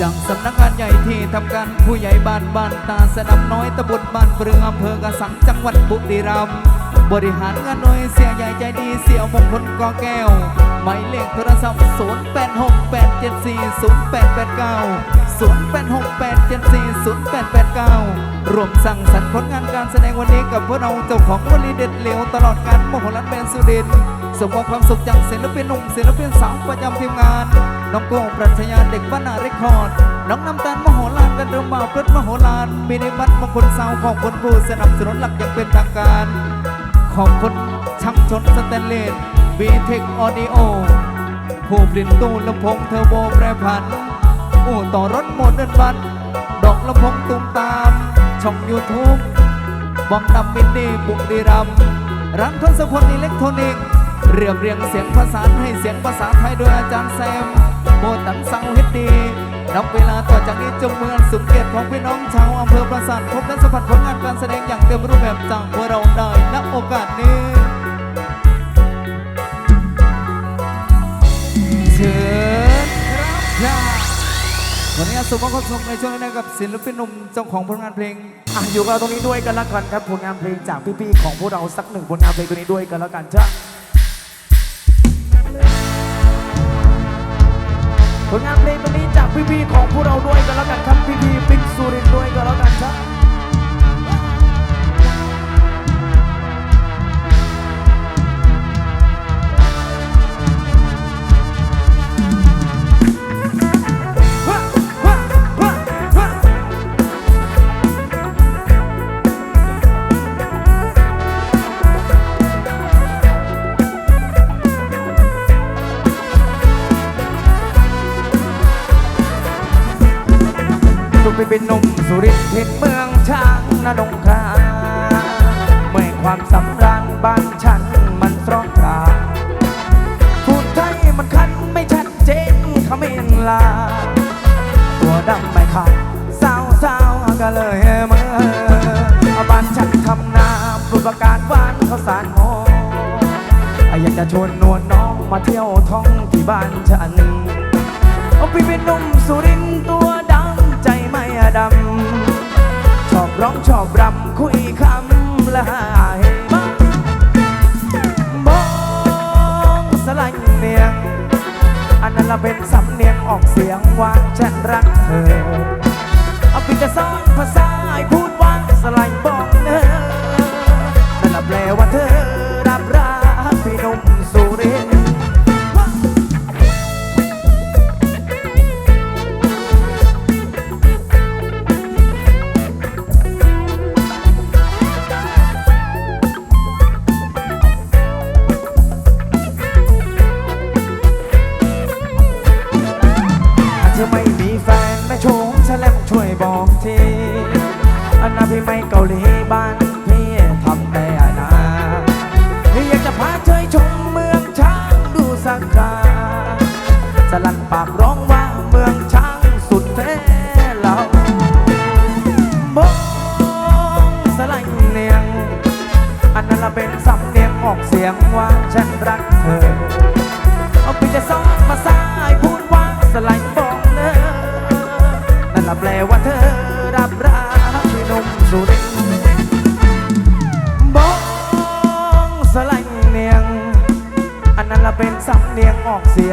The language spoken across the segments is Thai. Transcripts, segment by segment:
จากสำนักงานใหญ่ที่ทำการผู้ใหญ่บ้านบ้านตาสนับน้อยตำบลบ้านเปลืองอำเภอกระสังจังหวัดบุรีรัมย์บริหารงานโดยเสียใหญ่ใจดีเสี่ยมงคลกอแก้วหมายเลขโทรศัพท์ 0 8 6 8 7 4 0 8 8 9 0 8 6 8 7 4 0 8 8 9 รวมสั่งสรรค์ผลงานการแสดงวันนี้กับพวกเราเจ้าของวลีเด็ดเหลวตลอดการมโหฬารแมนสุดินสมมอบความสุขจากศิลปินหนุ่มศิลปินสาวประจำทีมงาน น้องโก้ปรัชญาเด็กบ้านนาเรคคอร์ดน้องน้ำตาลมโหฬารกันเริ่มบ่าวเพชรมโหฬารมีในบัตรมงคลสาวของคนผู้สนับสนุนหลักอย่างเป็นทางการ ขอบคุณช่างชนสแตนเลสบีเทคออดิโอผู้ผลิตตู้ลำโพงเทอร์โบแปรผันอู่ต่อรถโมเดิร์นบัสดอกลำโพงตุ้มตาม ช่องยูทูบบองดำมินนี่บุรีรัมร้านทศพลอิเล็กทรอนิกส์เรียบเรียงเสียงภาษาให้เสียงภาษาไทยโดยอาจารย์แซม โบตันสังเฮดดีนับเวลาต่อจากนี้จงเมืองสุขเกียรติของพี่น้องชาวอำเภอปราสาทพบและสัมผัสผลงานการแสดงอย่างเต็มรูปแบบจากพวกเราได้ณโอกาสนี้เชิญครับวันนี้สมมติเขาชมในช่วงนี้กับศิลปินหนุ่มเจ้าของผลงานเพลงอะอยู่กับเราตรงนี้ด้วยกันละกันครับผลงานเพลงจากพี่ๆของพวกเราสักหนึ่งผลงานเพลงตัวนี้ด้วยกันละกันจ้ะ ผลงานเพลงตัวนี้จากพี่ๆของพวกเราด้วยกันละกันครับพี่ๆบิ๊กซูรินด้วยกันละกันครับ ลา ตัวดำไม่ขาดสาวสาวๆก็เลยเมื่อบ้านฉันทำนาปลูกประกาศหวานข้าสารหออยากจะชวนนวลน้องมาเที่ยวท่องที่บ้านฉันอพี่เป็นนุ่มสุรินตัวดำใจไม่ดำชอบร้องชอบรำคุยคำละหายบ้ามองสลังเนียงอันนั้นละเป็นสำ เนียงออกเสียงว่าฉันรักเธอเอาปิดใจะสอนภาษาให้พูดว่าสไลด์บอ นาพี่ไม่เกาหลีบ้าน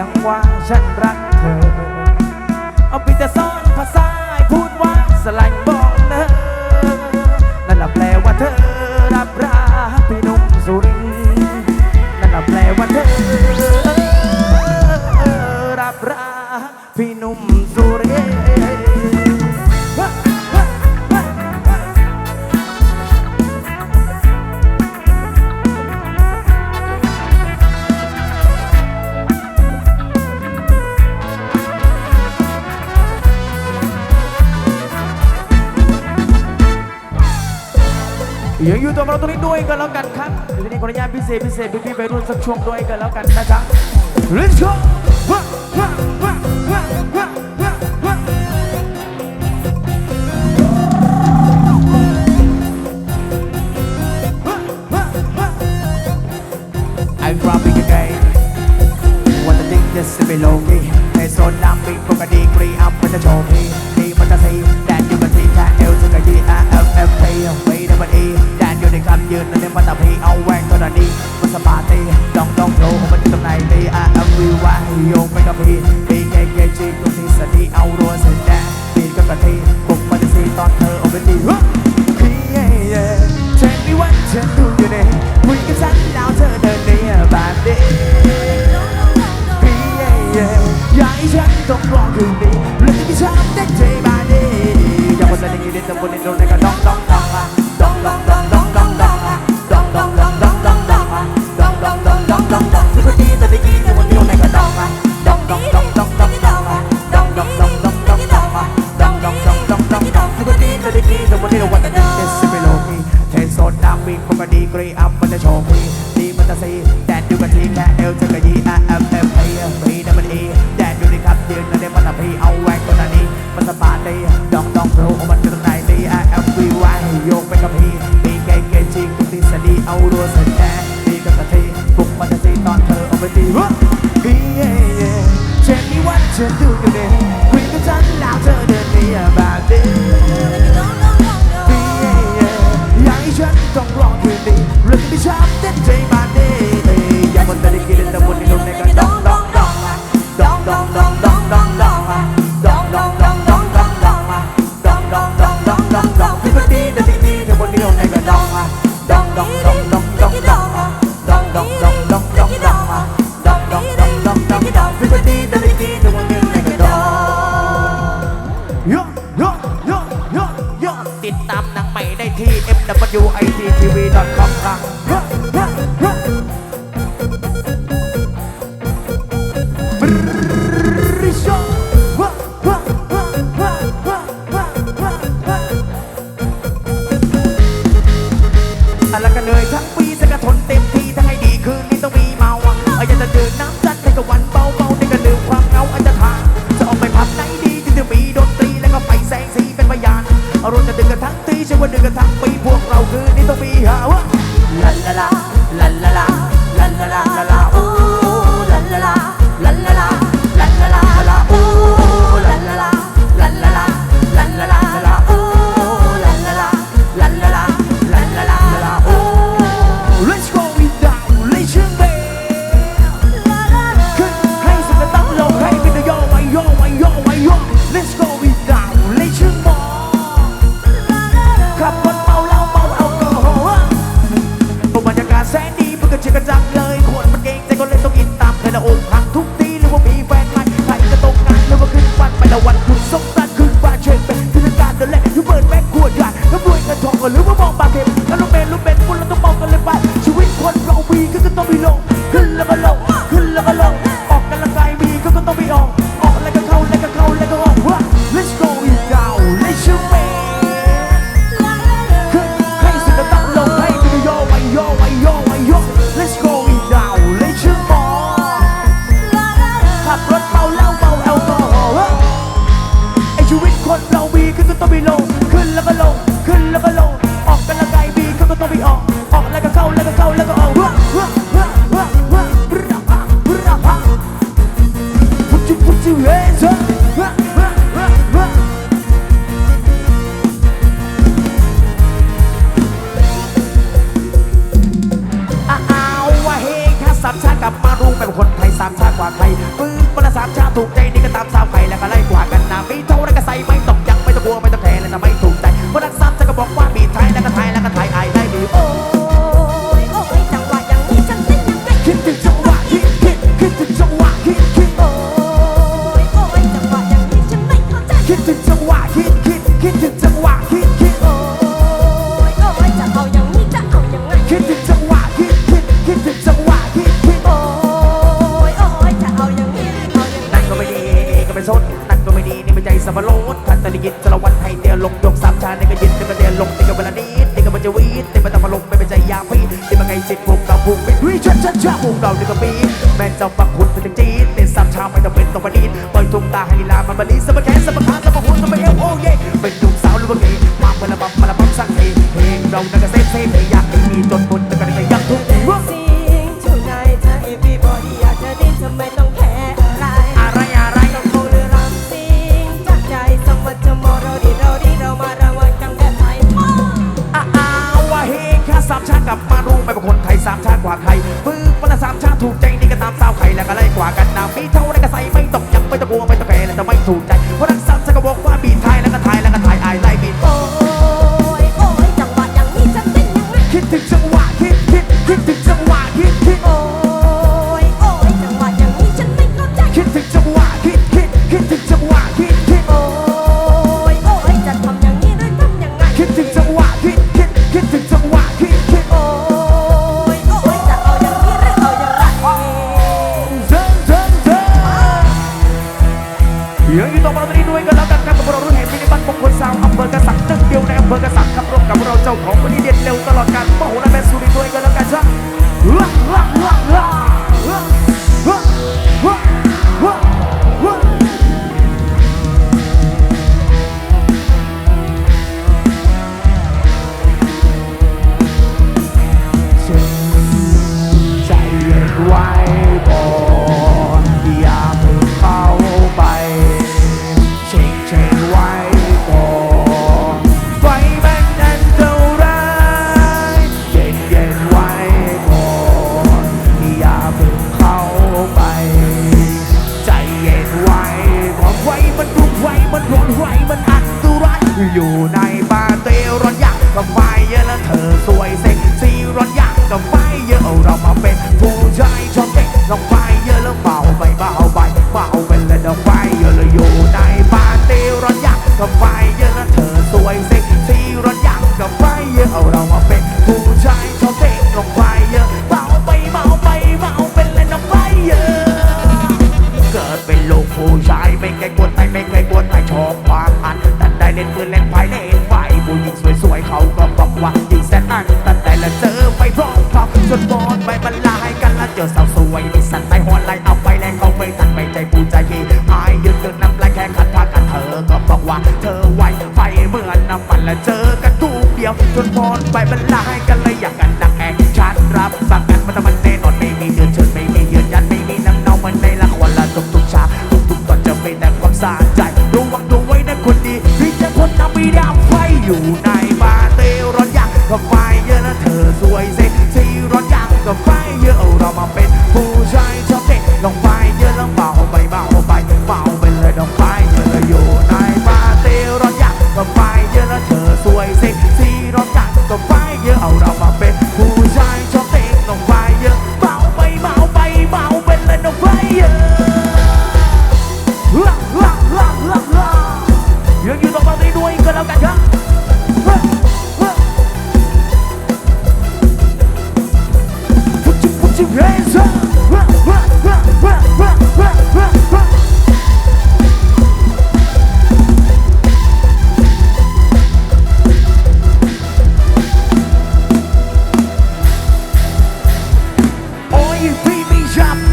ยงว่าฉันรักเธอ ยังอยู่ตัวเราตรงนี้ด้วยกันแล้วกันครับเดี๋ยวนี้ขออนุญาตพิเศษพิเศษพี่ๆไปรุ่นสักช่วงด้วยกันแล้วกันนะครับ Let's go สเปโลกีในโซนน้ำมีปกติกรีอัพมันจะโชว์พี่มีมันจะซีแดนยู่กับที่แค่เอวจกะยี่ะ วันนี้แดนอยู่ในคำยืนในมันตะพีเอาแหวนตันนี้มันสปาร์ตีดองดองโชว์อมันอยู่ตรงไหนตีอาร์เอ็มวีวาโยงไปกับพีพีเคเคจีกุนีสตีเอารัวเสร็จแดนปีกับกะทีปลุกมันสีตอนเธอเอาไปตีพีเอเย่เชนนี่วันเชนดูอยู่ในคุยกับฉันแล้วเธอเดินในแบบนี้พีเย่เอยากให้ฉันต้องรอคืนนี้เรื่องที่ฉันได้ใจมาดีอยากคนละนี้ได้แต่คนในโดนในกระดอง เอารัวใส่แท้ตีกับตะทีปลุกมันจะตีตอนเธอออกไปตีเฮ้ยเช่นนี้วันเชิญดูกันเองคุยกับฉันแล้วเธอเดินหนีไป มารู้เป็นคนไทยสามชาติกว่าใครฟื้นประสามชาติถูกใจนี่ก็ตามสาวไข่แล้วกัน ไม่สนนั่นก็ไม่ดีนี่ไม่ใจสับปะรดทันตะลิกินสารวัตรให้เตียลงยกสามชาในกระยินในกระเตียลงในกระเวลานี้ในกระบัจจวีในกระตะพลงไม่เป็นใจยาพิษในมาไงสิทธิ์พวกเราพวกมิตรวิชันชันชาพวกเราในกระปีแม่เจ้าปักหุ่นเป็นจังจีนเป็นสามชาไม่ต้องเป็นต้องประดิษฐ์ปล่อยทุ่งตาให้ลามันบาลีสมแขนสัมขาสัมหุ่นสมเอวโอเย่เป็นหนุ่มสาวหรือว่าเกมาเมื่อระบำมมาละบำสักเฮเพลงเราดังกระเซ็นเซ่ ไว้บอ น้ำมันและเจอกันทุกเดียวจนพรไปบรรลายกันเลยอยากกัน out of my bed. Who drop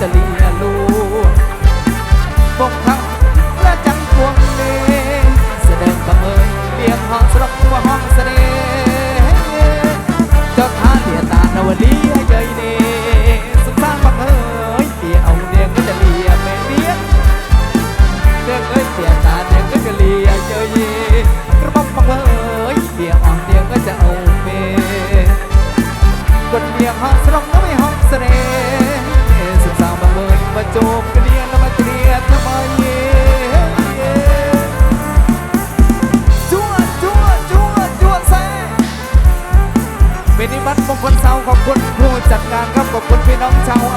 the.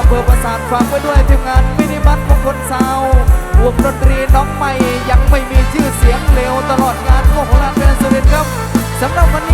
ำเภอประสาทฝากไว้ด้วยทีมงานมินิบัตมงคลสาววงดนตรีน้องใหม่ยังไม่มีชื่อเสียงเร็วตลอดงานโมโหลานเป็นสุรินครับสำหรับวันนี้